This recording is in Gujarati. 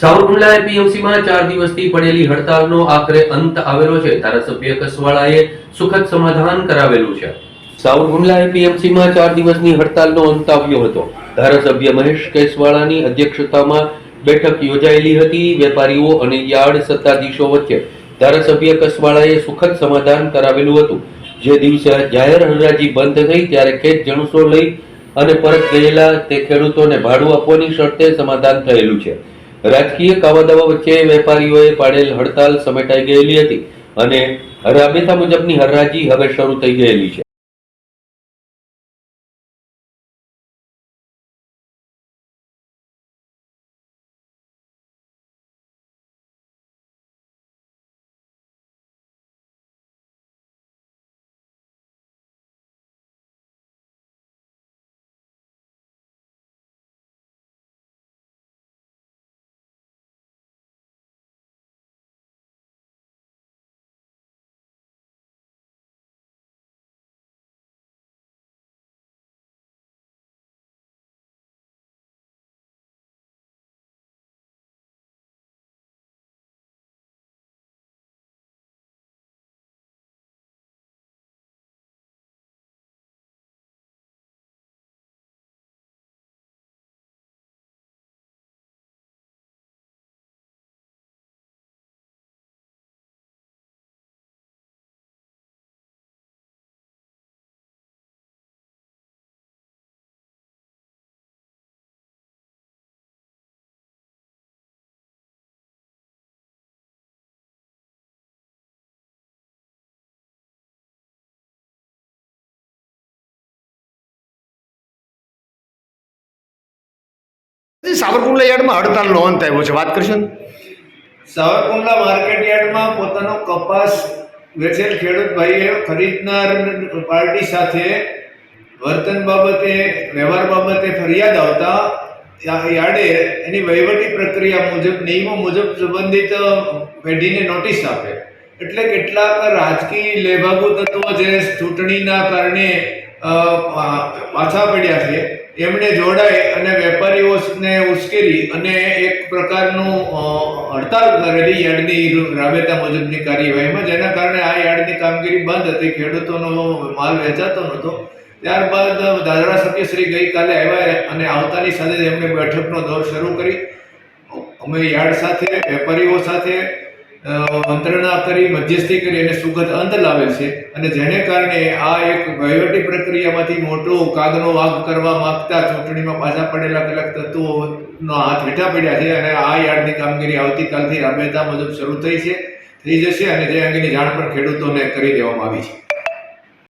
સાવરકુંડલા એપીએમસીમાં ચાર દિવસથી પડેલી હડતાલનો આખરે અંત આવેલો છે. ધારાસભ્ય કસવાળાએ સુખદ સમાધાન કરાવેલું છે. સાવરકુંડલા એપીએમસીમાં ચાર દિવસની હડતાલનો અંત આવ્યો હતો. ધારાસભ્ય મહેશ કેસવાળાની અધ્યક્ષતામાં બેઠક યોજાયેલી હતી. વેપારીઓ અને યાર્ડ સત્તાધીશો વચ્ચે ધારાસભ્ય કસવાળાએ સુખદ સમાધાન કરાવેલું હતું. જે દિવસે જાહેર હરાજી બંધ થઈ ત્યારે ખેત જણસો લઈ અને પરત ગયેલા તે ખેડૂતોને ભાડું આપવાની શરતે સમાધાન થયેલું છે. રાજકીય કાવાદાવા વચ્ચે વેપારીઓએ પાડેલ હડતાલ સમેટાઈ ગયેલી હતી અને રાબેતા મુજબની હરરાજી હવે શરૂ થઈ ગયેલી છે. સાવરકુંડલા યાર્ડમાં હડતાલનો અંત આવ્યો છે વાત કરશો ને? સાવરકુંડલા માર્કેટ યાર્ડમાં પોતાનો કપાસ વેચેલ ખેડૂત ભાઈએ ખરીદનાર પાર્ટી સાથે વર્તન બાબતે, વ્યવહાર બાબતે ફરિયાદ આવતા યાર્ડે એની વહીવટી પ્રક્રિયા મુજબ, નિયમો મુજબ સંબંધિત પેઢીને નોટિસ આપે એટલે કેટલાક રાજકીય લેભાગુ તત્વો જે ચૂંટણીના કારણે પાછા પડ્યા છે એમણે જોડાઈ અને વેપારીઓને ઉશ્કેરી અને એક પ્રકારનું હડતાલ કરેલી યાર્ડની રાબેતા મુજબની કાર્યવાહીમાં, જેના કારણે આ યાર્ડની કામગીરી બંધ હતી, ખેડૂતોનો માલ વેચાતો નહોતો. ત્યારબાદ ધારાસભ્ય શ્રી ગઈકાલે આવ્યા અને આવતાની સાથે એમણે બેઠકનો દોર શરૂ કરી. અમે યાર્ડ સાથે, વેપારીઓ સાથે અ, મંત્રણા કરી મધ્યસ્થી કરી અને સુગત અંત લાવેલ છે. અને જેને કારણે આ એક વહીવટી પ્રક્રિયામાંથી મોટો કાગનો વાઘ કરવા માંગતા ચૂંટણીમાં પાછા પડેલા કેટલાક તત્વોનો હાથ હેઠા પડ્યા છે અને આ યાર્ડની કામગીરી આવતીકાલથી રાબેતા મુજબ શરૂ થઈ છે થઈ જશે અને જે અંગેની જાણ પણ ખેડૂતોને કરી દેવામાં આવી છે.